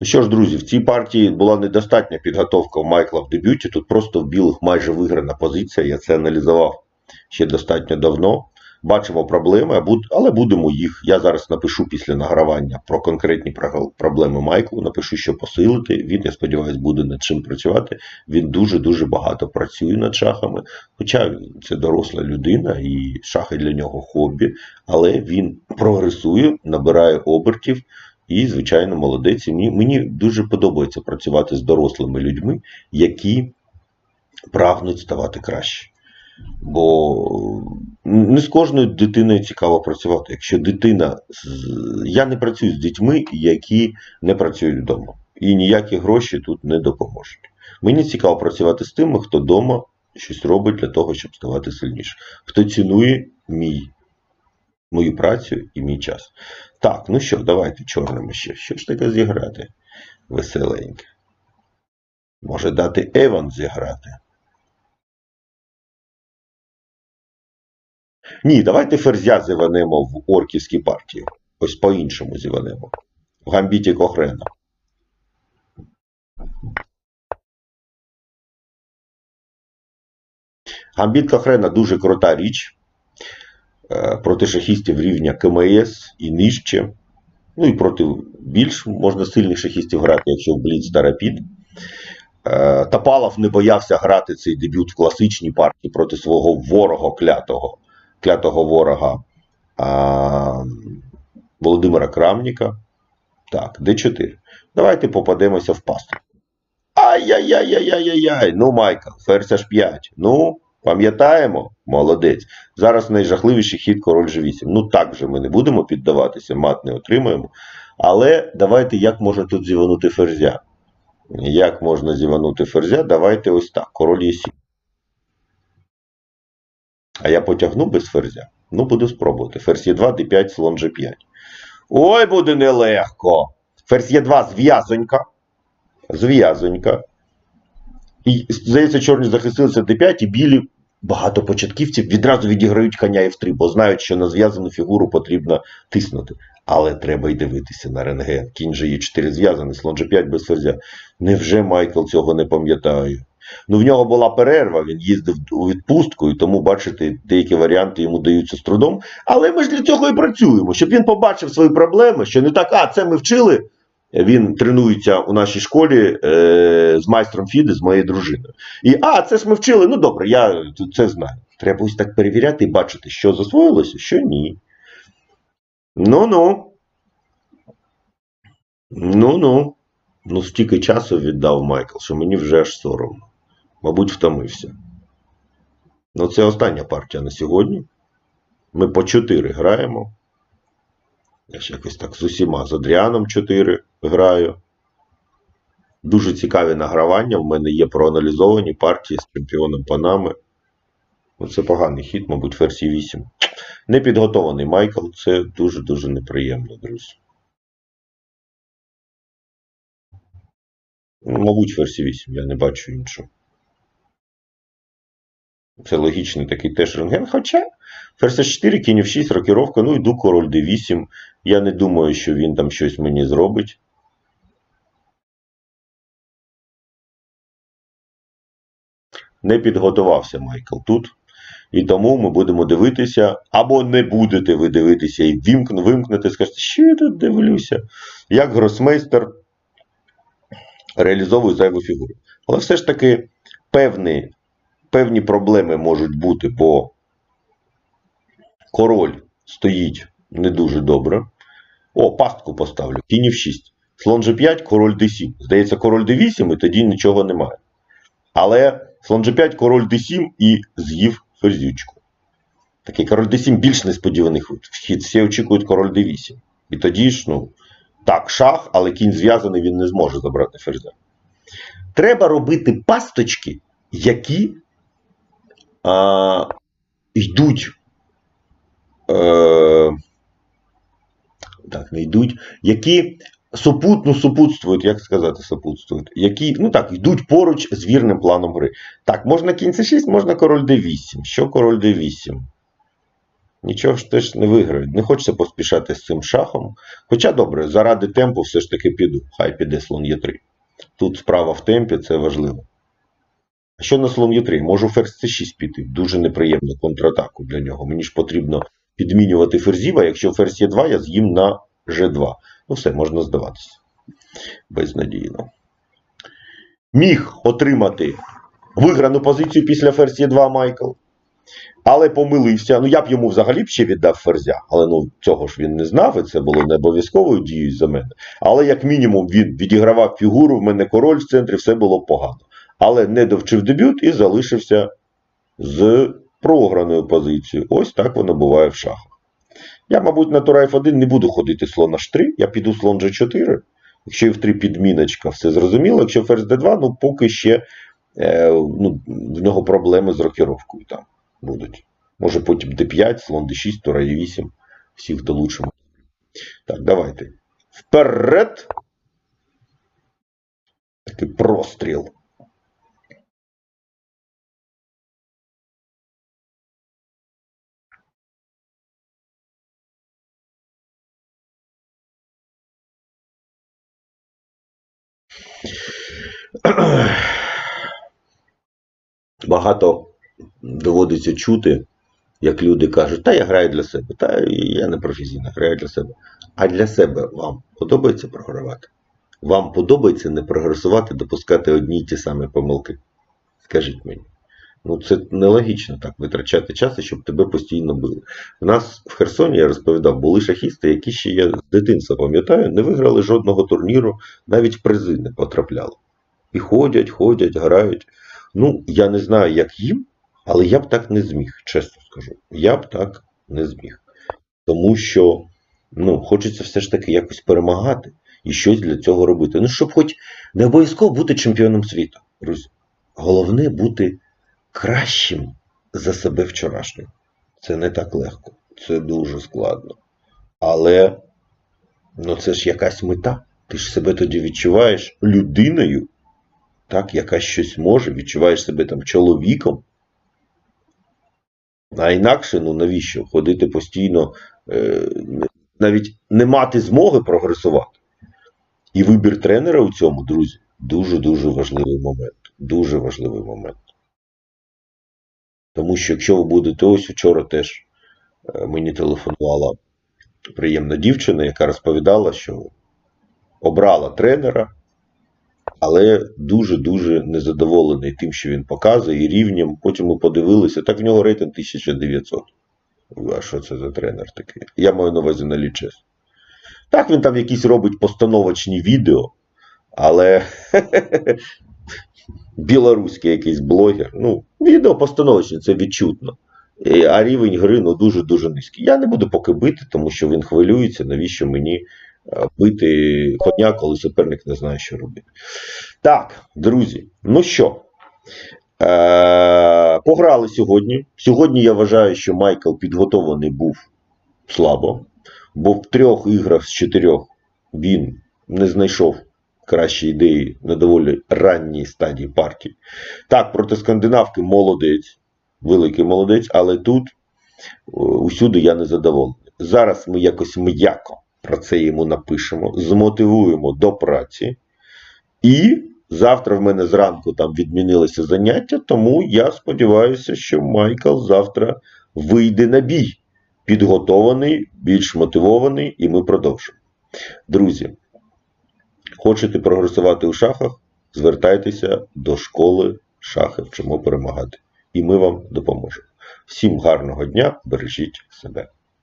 Ну що ж, друзі, в цій партії була недостатня підготовка у Майкла в дебюті. Тут просто в білих майже виграна позиція. Я це аналізував ще достатньо давно. Бачимо проблеми, але будемо їх. Я зараз напишу після награвання про конкретні проблеми Майклу. Напишу, що посилити. Він, я сподіваюся, буде над чим працювати. Він дуже-дуже багато працює над шахами. Хоча це доросла людина, і шахи для нього хобі, але він прогресує, набирає обертів. І, звичайно, молодець. Мені, мені дуже подобається працювати з дорослими людьми, які прагнуть ставати краще. Бо не з кожною дитиною цікаво працювати. Якщо дитина. Я не працюю з дітьми, які не працюють вдома. І ніякі гроші тут не допоможуть. Мені цікаво працювати з тими, хто вдома щось робить для того, щоб ставати сильніше. Хто цінує мій, мою працю і мій час. Так, ну що, давайте чорними ще. Що ж таке зіграти? Веселеньке. Може дати Еван зіграти? Ні, давайте ферзя зіванемо в орківській партії. Ось по-іншому зіванемо. В гамбіті Кохрена. Гамбіт Кохрена дуже крута річ проти шахістів рівня КМС і нижче. Ну і проти більш можна сильних шахістів грати, якщо в Бліц та Рапід. Е, Топалов не боявся грати цей дебют в класичній партії проти свого ворога клятого, клятого ворога а, Володимира Крамніка. Так, Д4. Давайте попадемося в пасту. Ай-яй-яй-яй-яй-яй. Ну, Майкл, ферзь аж 5. Ну, пам'ятаємо? Молодець. Зараз найжахливіший хід король G8. Ну так же ми не будемо піддаватися, мат не отримаємо. Але давайте як можна тут зіванути ферзя? Як можна зіванути ферзя? Давайте ось так. Король Е7. А я потягну без ферзя. Ну, буду спробувати. Ферзь Е2, Д5, слон G5. Ой, буде нелегко. Ферзь Е2 зв'язонька. Зв'язонька. І, здається, чорні захистилися Д5, і білі багато початківців відразу відіграють коня F3, бо знають, що на зв'язану фігуру потрібно тиснути. Але треба й дивитися на рентген. Кінь же є 4 зв'язаний, слон G5 без ферзя. Невже Майкл цього не пам'ятає? Ну, в нього була перерва, він їздив у відпустку, і тому, бачите, деякі варіанти йому даються з трудом. Але ми ж для цього і працюємо, щоб він побачив свої проблеми, що не так, а це ми вчили. Він тренується у нашій школі е, з майстром Фіди, з моєю дружиною. І а, це ж ми вчили. Ну добре, я це знаю. Треба ось так перевіряти і бачити, що засвоїлося, що ні. Ну-ну. Ну-ну. Ну, стільки часу віддав Майкл, що мені вже аж соромно. Мабуть, втомився. Ну, це остання партія на сьогодні. Ми по 4 граємо. Я ж якось так з усіма. З Адріаном 4 граю. Дуже цікаві награвання. В мене є проаналізовані партії з чемпіоном Панами. Це поганий хід, мабуть, версії 8. Непідготований Майкл. Це дуже-дуже неприємно, друзі. Ну, Мабуть, версії 8, я не бачу іншого. Це логічний такий теж рентген. Хоча ферзь 4, кінь в 6, рокіровка, ну йду король d8. Я не думаю, що він там щось мені зробить. Не підготувався Майкл тут. І тому ми будемо дивитися, або не будете ви дивитися і вимкну, вимкнете, скажете, що я тут дивлюся. Як гросмейстер реалізовує зайву фігуру. Але все ж таки певні, певні проблеми можуть бути, бо король стоїть не дуже добре. О, пастку поставлю. Кінь в 6. Слон G5, король D7. Здається, король D8 і тоді нічого немає. Але слон G5, король D7 і з'їв ферзючку. Такий король D7 більш несподіваний вхід. Всі очікують король D8. І тоді ж, ну, так, шах, але кінь зв'язаний, він не зможе забрати ферзя. Треба робити пасточки, які а, йдуть. Е, так, не йдуть, які супутно супутствують, як сказати, супутствують, які, ну так, йдуть поруч з вірним планом гри. Так, можна кінь c6, можна король d8. Що король d8? Нічого ж теж не виграють. Не хочеться поспішати з цим шахом. Хоча добре, заради темпу все ж таки піду. Хай піде слон Е3. Тут справа в темпі, це важливо. А що на слон Е3? Можу ферзь С6 піти. Дуже неприємну контратаку для нього. Мені ж потрібно підмінювати ферзів, а якщо ферзь Е2, я з'їм на G2. Ну все, можна здаватися. Безнадійно. Міг отримати виграну позицію після ферзь Е2 Майкл. Але помилився. Ну, я б йому взагалі б ще віддав ферзя, але ну цього ж він не знав, і це було не обов'язковою дією за мене. Але як мінімум він відігравав фігуру, в мене король в центрі, все було погано. Але не довчив дебют і залишився з програною позицією. Ось так воно буває в шахах. Я, мабуть, на тура F1 не буду ходити слон H3, я піду слон G4. Якщо F3 підміночка, все зрозуміло. Якщо ферзь D2, ну поки ще е, ну, в нього проблеми з рокіровкою там будуть. Може потім D5, слон D6, тура E8. Всіх долучимо. Так, давайте. Вперед! Такий простріл. Багато доводиться чути, як люди кажуть, та я граю для себе, та я не професійно граю для себе. А для себе вам подобається програвати? Вам подобається не прогресувати, допускати одні й ті самі помилки? Скажіть мені. Ну, це нелогічно так витрачати час, щоб тебе постійно били. У нас в Херсоні, я розповідав, були шахісти, які ще я з дитинства пам'ятаю, не виграли жодного турніру, навіть призи не потрапляли. І ходять, ходять, грають. Ну, я не знаю, як їм, але я б так не зміг, чесно скажу. Я б так не зміг. Тому що ну, хочеться все ж таки якось перемагати і щось для цього робити. Ну, щоб хоч не обов'язково бути чемпіоном світу. Головне бути кращим за себе вчорашнім. Це не так легко, це дуже складно. Але ну, це ж якась мета. Ти ж себе тоді відчуваєш людиною, так, яка щось може, відчуваєш себе там чоловіком. А інакше, ну навіщо? Ходити постійно, е, навіть не мати змоги прогресувати. І вибір тренера у цьому, друзі, дуже-дуже важливий момент. Дуже важливий момент. Тому що якщо ви будете ось вчора теж е, мені телефонувала приємна дівчина, яка розповідала, що обрала тренера, але дуже-дуже незадоволений тим, що він показує, і рівнем. Потім ми подивилися, так в нього рейтинг 1900. А що це за тренер такий? Я маю на увазі на лічес. Так, він там якісь робить постановочні відео, але білоруський якийсь блогер. Ну, відео постановочні, це відчутно. А рівень гри ну, дуже-дуже низький. Я не буду поки бити, тому що він хвилюється, навіщо мені бити коня, коли суперник не знає, що робити. Так, друзі, ну що, е- пограли сьогодні. Сьогодні я вважаю, що Майкл підготовлений був слабо, бо в трьох іграх з чотирьох він не знайшов кращі ідеї на доволі ранній стадії партії. Так, проти скандинавки молодець, великий молодець, але тут е, усюди я не задоволений. Зараз ми якось м'яко про це йому напишемо, змотивуємо до праці. І завтра в мене зранку там відмінилися заняття, тому я сподіваюся, що Майкл завтра вийде на бій. Підготований, більш мотивований, і ми продовжимо. Друзі, хочете прогресувати у шахах? Звертайтеся до школи шахи вчимо перемагати. І ми вам допоможемо. Всім гарного дня, бережіть себе.